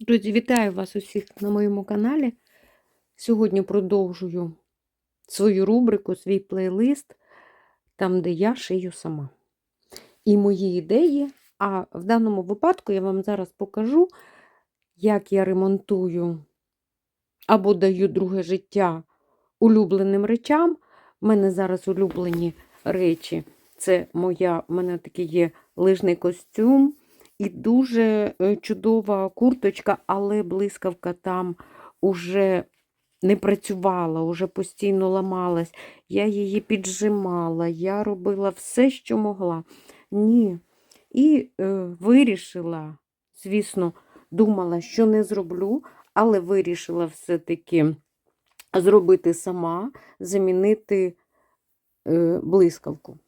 Друзі, вітаю вас усіх на моєму каналі. Сьогодні продовжую свою рубрику, свій плейлист, там, де я шию сама. І мої ідеї. А в даному випадку я вам зараз покажу, як я ремонтую або даю друге життя улюбленим речам. У мене зараз улюблені речі. Це моя, в мене такий є лижний костюм. І дуже е, чудова курточка, але блискавка там уже не працювала, уже постійно ламалась. Я її піджимала, я робила все, що могла. Ні. І е, вирішила, звісно, думала, що не зроблю, але вирішила все-таки зробити сама, замінити е, блискавку.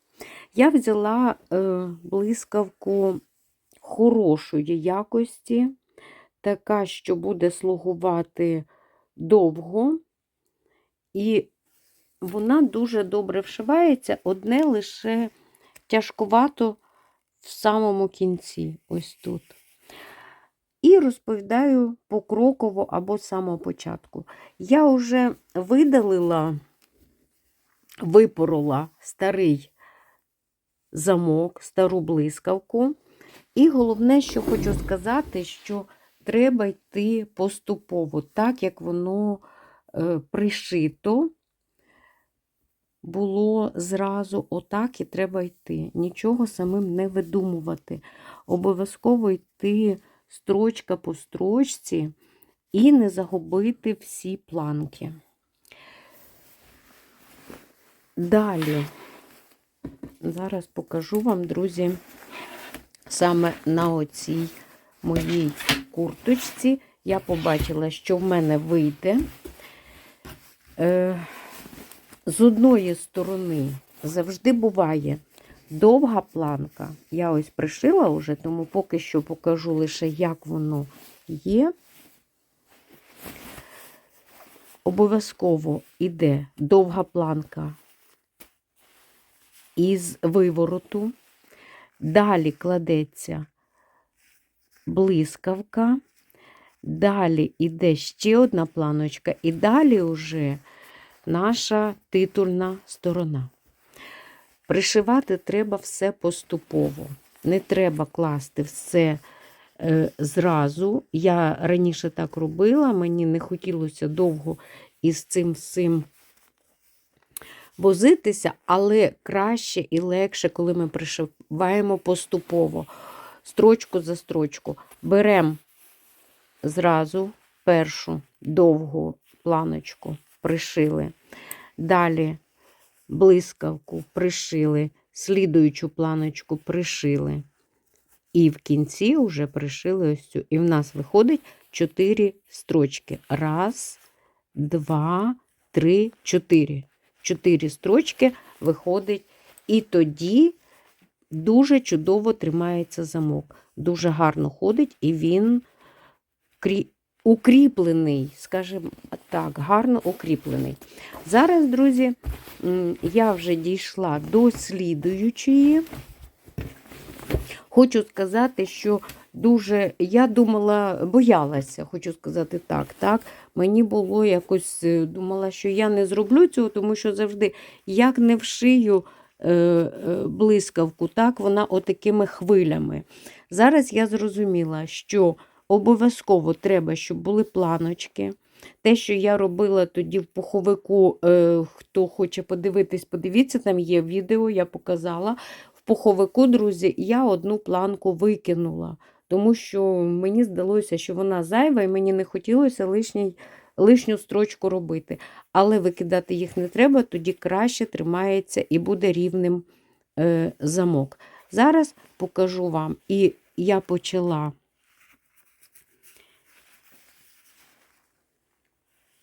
Я взяла е, блискавку хорошої якості, така, що буде слугувати довго, і вона дуже добре вшивається, одне лише тяжкувато в самому кінці, ось тут. І розповідаю покроково або з самого початку. Я вже видалила, випорола старий замок, стару блискавку. І головне, що хочу сказати, що треба йти поступово, так як воно е, пришито, було зразу отак і треба йти. Нічого самим не видумувати. Обов'язково йти строчка по строчці і не загубити всі планки. Далі, зараз покажу вам, друзі саме на оцій моїй курточці. Я побачила, що в мене вийде. Е, з одної сторони завжди буває довга планка. Я ось пришила вже, тому поки що покажу лише, як воно є. Обов'язково йде довга планка із вивороту. Далі кладеться блискавка, далі йде ще одна планочка, і далі вже наша титульна сторона. Пришивати треба все поступово. Не треба класти все е, зразу. Я раніше так робила, мені не хотілося довго із цим всім возитися, але краще і легше, коли ми пришиваємо поступово, строчку за строчку. Беремо зразу першу довгу планочку, пришили. Далі блискавку пришили, слідуючу планочку пришили. І в кінці вже пришили ось цю. І в нас виходить 4 строчки. Раз, два, три, чотири. 4 строчки виходить, і тоді дуже чудово тримається замок. Дуже гарно ходить, і він укріплений, скажімо так, гарно укріплений. Зараз, друзі, я вже дійшла до слідуючої. Хочу сказати, що дуже, я думала, боялася, хочу сказати так. так. Мені було якось е, думала, що я не зроблю цього, тому що завжди, як не вшию е, е, блискавку, так вона отакими хвилями. Зараз я зрозуміла, що обов'язково треба, щоб були планочки. Те, що я робила тоді в пуховику, хто хоче подивитись, подивіться, там є відео, я показала. В пуховику, друзі, я одну планку викинула тому що мені здалося, що вона зайва, і мені не хотілося лишній, лишню строчку робити. Але викидати їх не треба, тоді краще тримається і буде рівним е, замок. Зараз покажу вам, і я почала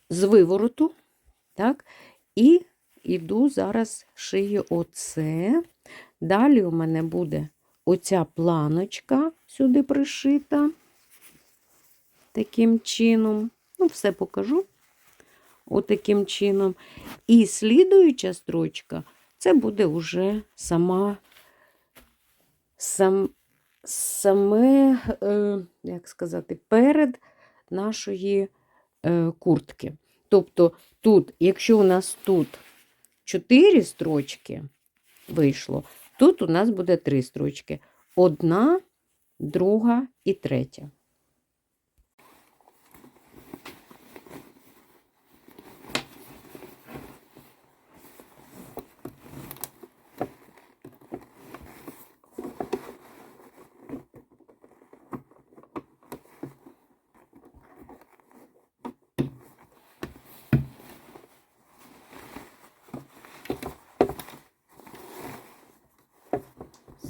з вивороту, так, і йду зараз шию оце. Далі у мене буде оця планочка сюди пришита. Таким чином, ну, все покажу. Отаким чином. І слідуюча строчка це буде вже сама, сам, саме, е, як сказати, перед нашої е, куртки. Тобто, тут, якщо у нас тут 4 строчки вийшло, тут у нас буде три строчки. Одна, друга і третя.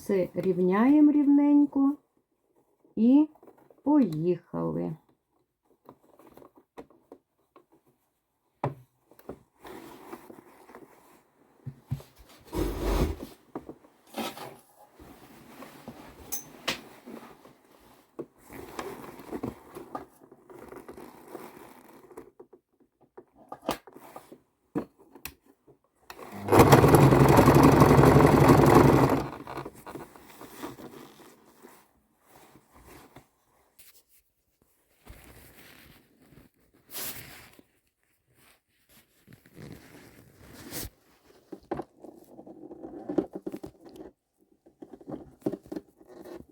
Все рівняємо рівненько і поїхали.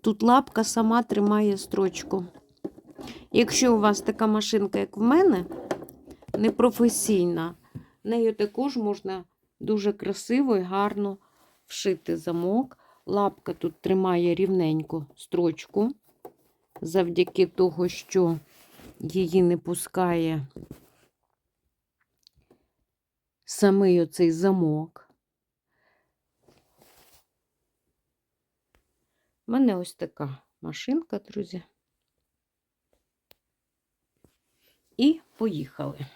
Тут лапка сама тримає строчку. Якщо у вас така машинка, як в мене, непрофесійна, нею також можна дуже красиво і гарно вшити замок. Лапка тут тримає рівненько строчку, завдяки того, що її не пускає самий оцей замок. У мене ось така машинка, друзі. І поїхали.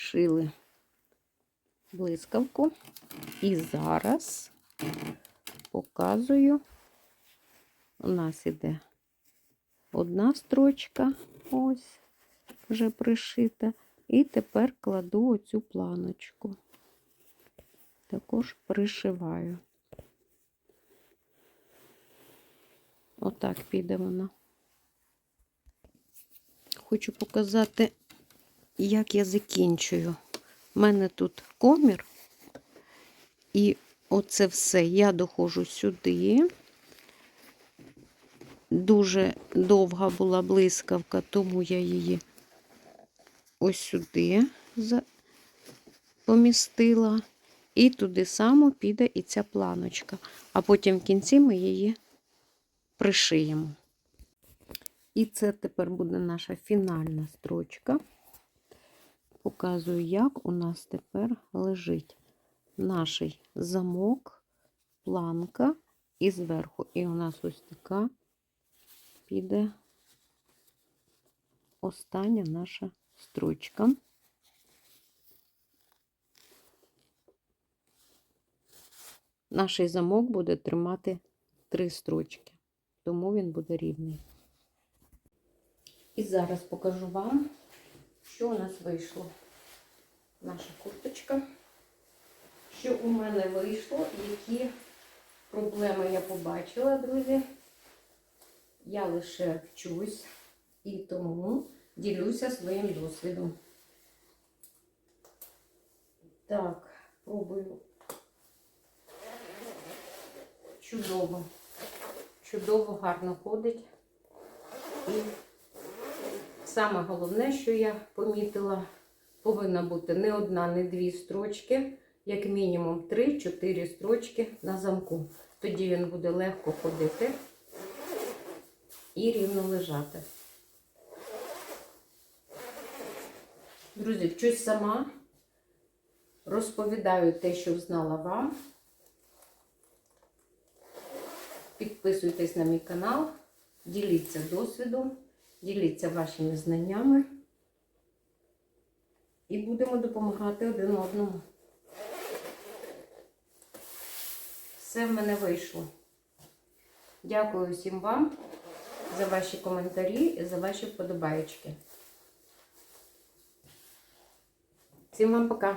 Пришили блискавку. І зараз показую. У нас іде одна строчка, ось, вже пришита. І тепер кладу оцю планочку. Також пришиваю. Отак піде вона. Хочу показати, як я закінчую. У мене тут комір, і оце все я доходжу сюди. Дуже довга була блискавка, тому я її ось сюди помістила. І туди само піде і ця планочка. А потім в кінці ми її пришиємо. І це тепер буде наша фінальна строчка. Показую, як у нас тепер лежить наш замок, планка і зверху. І у нас ось така піде остання наша строчка. Наш замок буде тримати три строчки, тому він буде рівний. І зараз покажу вам, що у нас вийшло. Наша курточка. Що у мене вийшло, які проблеми я побачила, друзі. Я лише вчусь і тому ділюся своїм досвідом. Так, пробую. Чудово. Чудово, гарно ходить. І саме головне, що я помітила, повинна бути не одна, не дві строчки, як мінімум 3-4 строчки на замку. Тоді він буде легко ходити і рівно лежати. Друзі, вчусь сама, розповідаю те, що знала вам. Підписуйтесь на мій канал, діліться досвідом, діліться вашими знаннями і будемо допомагати один одному. все в мене вийшло. Дякую всім вам за ваші коментарі і за ваші вподобаєчки. Всім вам пока!